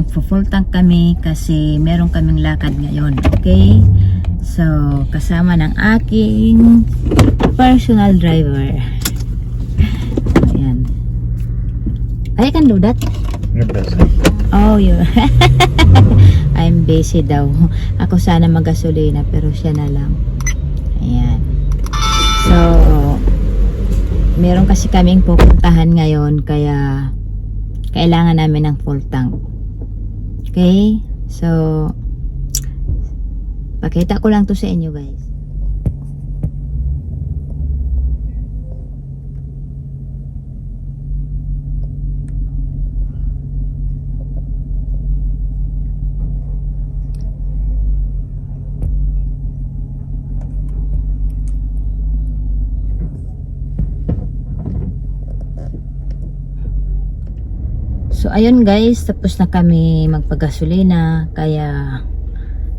magpo-full tank kami kasi meron kaming lakad ngayon. Okay? So, kasama ng aking personal driver. Ayan. I can do that. You're busy. Oh, you. I'm busy daw. Ako sana magasolina pero siya na lang. Ayan. So, meron kasi kaming pupuntahan ngayon kaya kailangan namin ng full tank. Okay? So, pakita ko lang to sa inyo guys. Ayun guys, tapos na kami magpagasolina kaya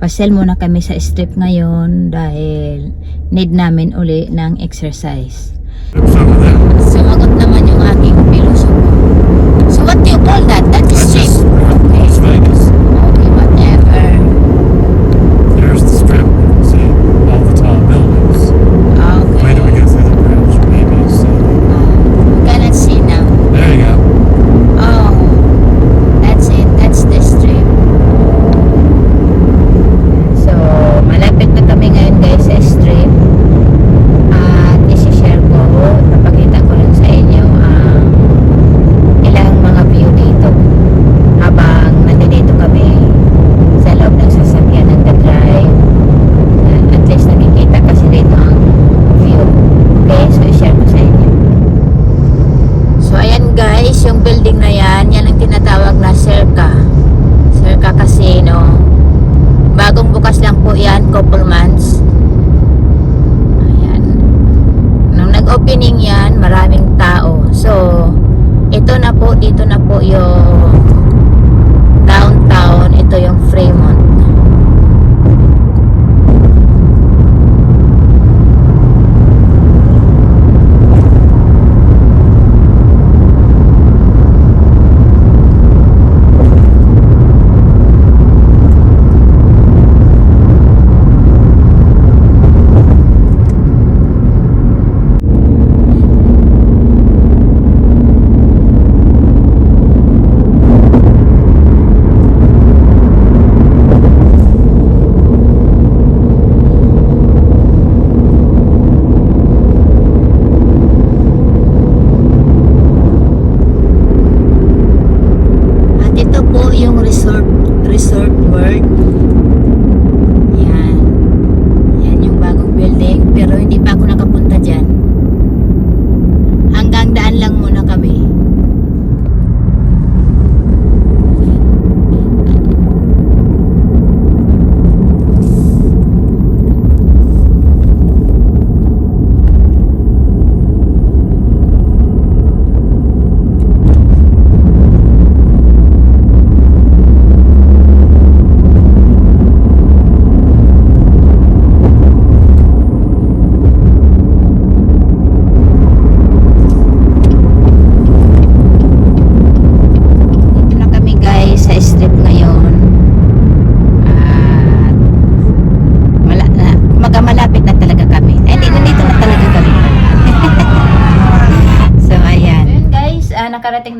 pasel muna kami sa strip ngayon dahil need namin uli ng exercise. Sumagot naman yung aking piloso. So what do you call that? That is strip.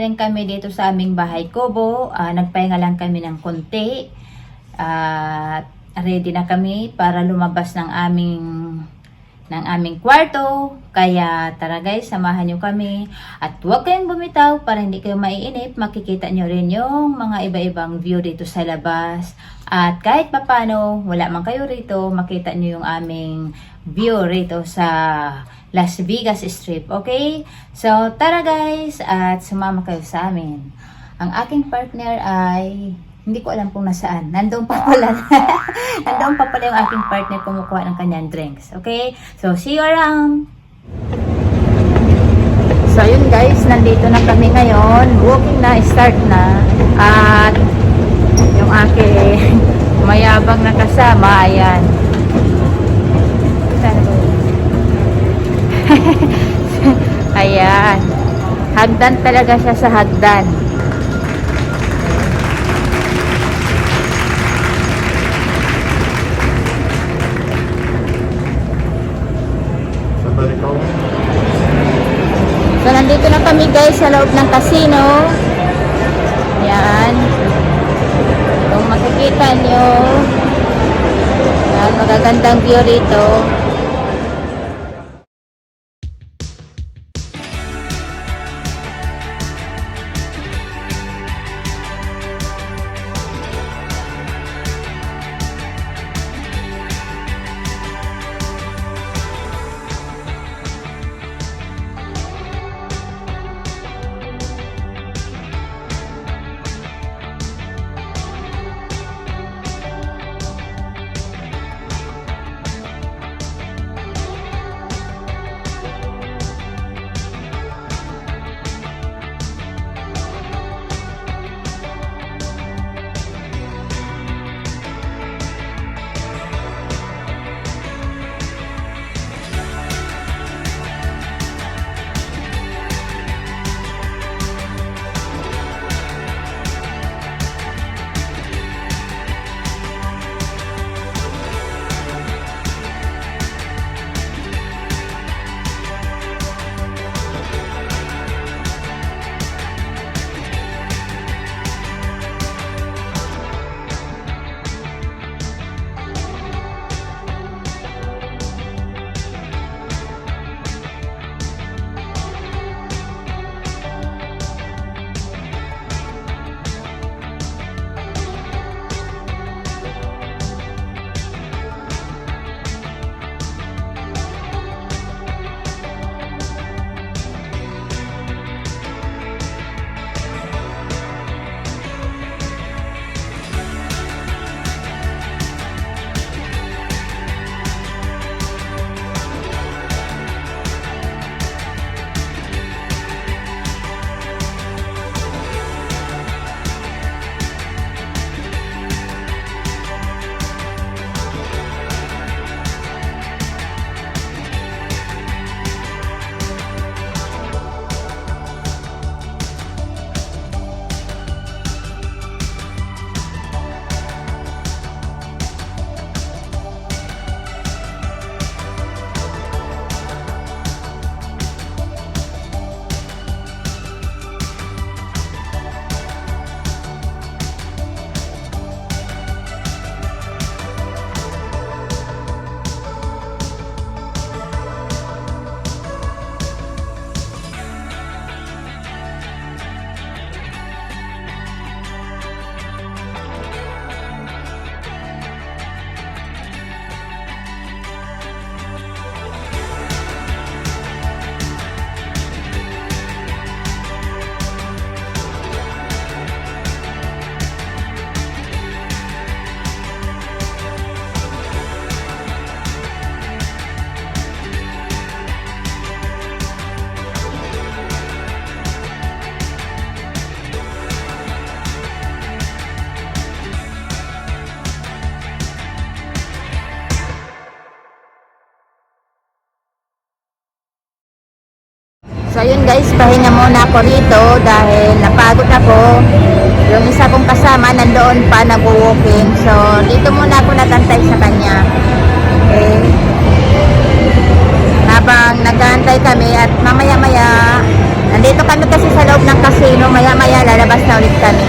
Na rin kami dito sa aming bahay kubo. Ah, nagpahinga lang kami ng konti. At ready na kami para lumabas ng aming ng aming kwarto. Kaya tara guys, samahan nyo kami. At huwag kayong bumitaw para hindi kayo maiinip. Makikita nyo rin yung mga iba-ibang view dito sa labas. At kahit papano, wala man kayo rito, makita nyo yung aming view rito sa Las Vegas Strip. Okay? So, tara guys, at sumama kayo sa amin. Ang aking partner ay hindi ko alam kung nasaan. Nandoon pa pala. Nandoon pa pala yung aking partner kumukuha ng kanyang drinks. Okay? So, see you around! So, ayun guys, nandito na kami ngayon. Walking na, start na. At yung aking mayabang na kasama, ayan. Ayan. Hagdan talaga siya sa hagdan. So, nandito na kami guys sa loob ng casino. Ayan. Kung makikita nyo, magagandang view rito. So yun guys, pahinga muna ako rito dahil napagod ako. Yung isa kong kasama nandoon pa nag-walking. So dito muna ako natantay sa kanya. Okay. Habang nag-aantay kami at mamaya-maya, nandito kami kasi sa loob ng casino, maya-maya lalabas na ulit kami.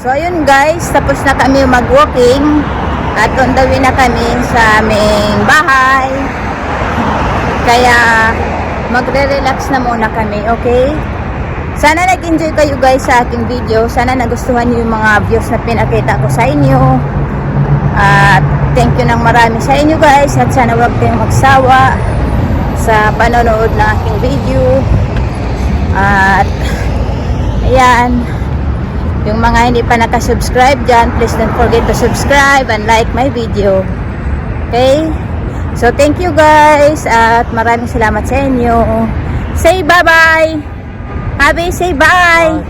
So ayun guys, tapos na kami mag-walking at on the way na kami sa aming bahay. Kaya magre-relax na muna kami, okay? Sana nag-enjoy kayo guys sa aking video. Sana nagustuhan niyo yung mga views na pinakita ko sa inyo. At thank you ng marami sa inyo guys at sana wag kayong magsawa sa panonood ng aking video. At ayan, yung mga hindi pa nakasubscribe dyan, please don't forget to subscribe and like my video. Okay? So, thank you guys at maraming salamat sa inyo. Say bye-bye! Happy, say bye!